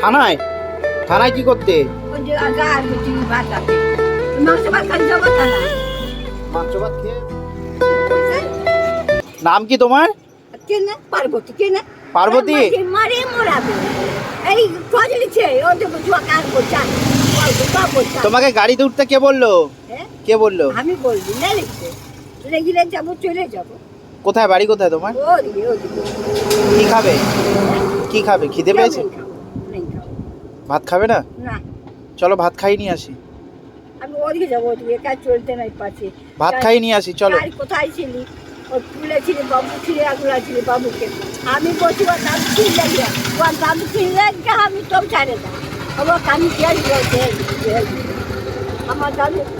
থানায়? থানায় কি করতে? নাম কি তোমার? পার্বতী পার্বতী? তোমাকে গাড়িতে উঠতে কে বলল? হ্যাঁ? কে বলল? আমি বলবি না লিখতে যাব চলে যাব। কোথায় বাড়ি কোথায় তোমার? কি খাবে? কি খাবে? খিদে পেয়েছে। ভাত খাবে না? চলো ভাত খাই নিয়ে আসি। আমি ওদিকে যাব ওদিকে কাজ চলতে নাই পাচ্ছি ভাত খাই নিয়ে আসি চলো। কোথায় ছিলি? ওই তুলে ছিলি বাবু ছিলি আগুলা ছিলি বাবুকে। আমি বলছি ও দাদু ছিলি লাগিয়া ও দাদু ছিলি লাগিয়া আমি তো ছাড়ে না আমার কামি করছে আমার দাদু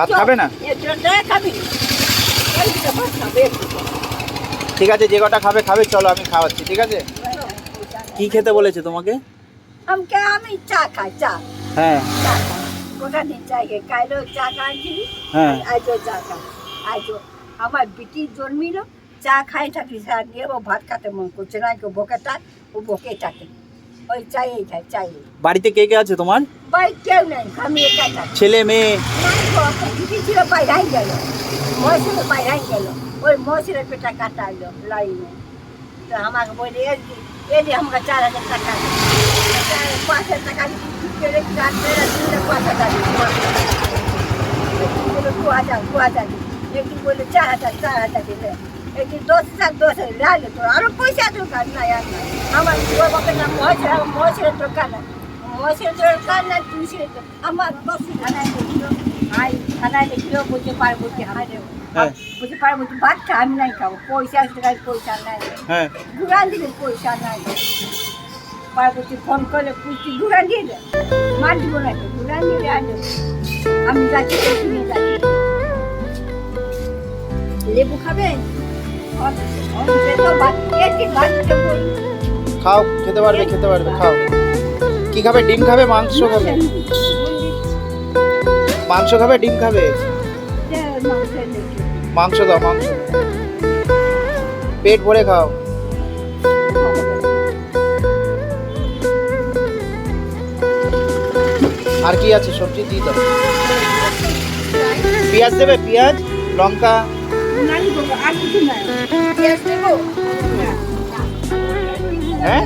ভাত খাবে না? ঠিক আছে যে কটা খাবে খাবে চলো আমি খাওয়াচ্ছি ঠিক আছে? কি খেতে বলেছে তোমাকে? আমাকে আমি চা খাই চা। হ্যাঁ। চা খাই গোটা দিন চা খাই কাইলেও চা খাইছিলি হ্যাঁ। আজও চা খাই আজও আমার বিটি জন্মিল। চা খাই থাকি স্যার নিয়ে ও ভাত খেতে মন করছে না কেউ বকে থাক ও বকে থাকে। ওই চাই খাই চাই বাড়িতে কে কে আছে তোমার? ভাই কেউ নেই আমি একাই থাকি। ছেলে মেয়ে? নাই গো, দিদি ছিল বাইরে গেল। বাইরে গেল। ওই মশির পেটা কাটাইলো লাইনে। তো আমাকে বলে যে আমাকে চার হাজার টাকা পাঁচ হাজার টাকা পাঁচ হাজার দু হাজার দু হাজার একদিন বলে চার হাজার চার হাজার দিলে। একদিন দশ হাজার দশ হাজার লাইলে তো আরও পয়সা দরকার নাই আর আমার নাম মশির মশির দরকার নাই। মশির দরকার নাই দরকার। আমার দশ থানায় দেখল আই থানায় দেখল বুঝতে পারব কি হায় রে। হ্যাঁ। বুঝতে পারব কি ভাত খা, আমি নাই খাব পয়সা কাছে পয়সা নাই। হ্যাঁ। ঘুরান দিলে পয়সা নাই। পার্বতী ফোন করলে ঘুরান দিয়ে দে। না তো, ঘুরান আজ আমি লেবু খাবেন? খাও, খেতে পারবে খেতে পারবে, খাও। কি খাবে? ডিম খাবে, মাংস খাবে? মাংস খাবে, ডিম খাবে? মাংস দাও, মাংস। পেট ভরে খাও। আর কি আছে? সবজি দিয়ে দাও। পেঁয়াজ দেবে? পেঁয়াজ, লঙ্কা আর কিছু নাই পেঁয়াজ দেবো হ্যাঁ?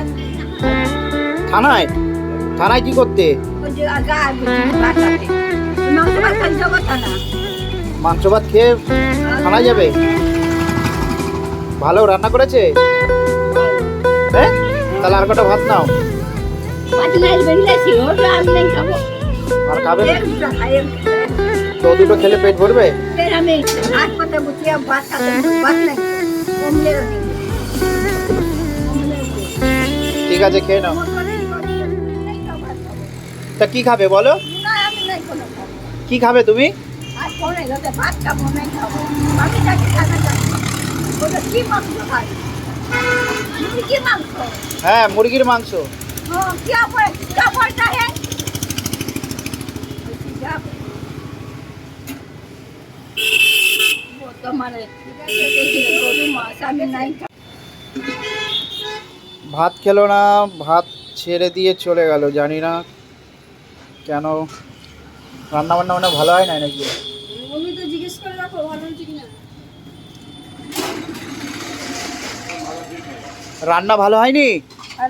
থানায়? থানায় কি করতে? মাংস ভাত খেয়ে থানায় যাবে? ভালো রান্না করেছে? হ্যাঁ? তাহলে আর কটা ভাত নাও। আর খাবে। না? তো দুটো খেলে পেট ভরবে। ঠিক আছে খেয়ে নাও। হয়। তা কি খাবে বলো। কি খাবে তুমি? আর কোনো এলাকায় ভাত খাব, নাই খাব। আমি যাচ্ছি খানা খাব। ওটা কি মাংস খাই? মুরগি মাংস। হ্যাঁ মুরগির মাংস ভাত খেলো না ভাত ছেড়ে দিয়ে চলে গেল জানি না কেন। রান্না বান্না মানে ভালো হয় না নাকি? রান্না ভালো হয়নি?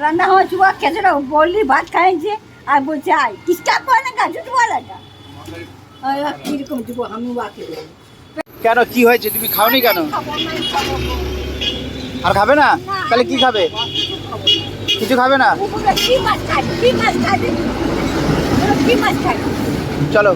রান্না হওয়া চুয়া খেতে না বললি ভাত খাইছে আর বলছে আয় কিস্টা করে না গাছ বলাটা। কীরকম যুব আমি বাকি কেন? কি হয়েছে? তুমি খাওনি কেন? আর খাবে না? তাহলে কি খাবে? কিছু খাবে না? চলো।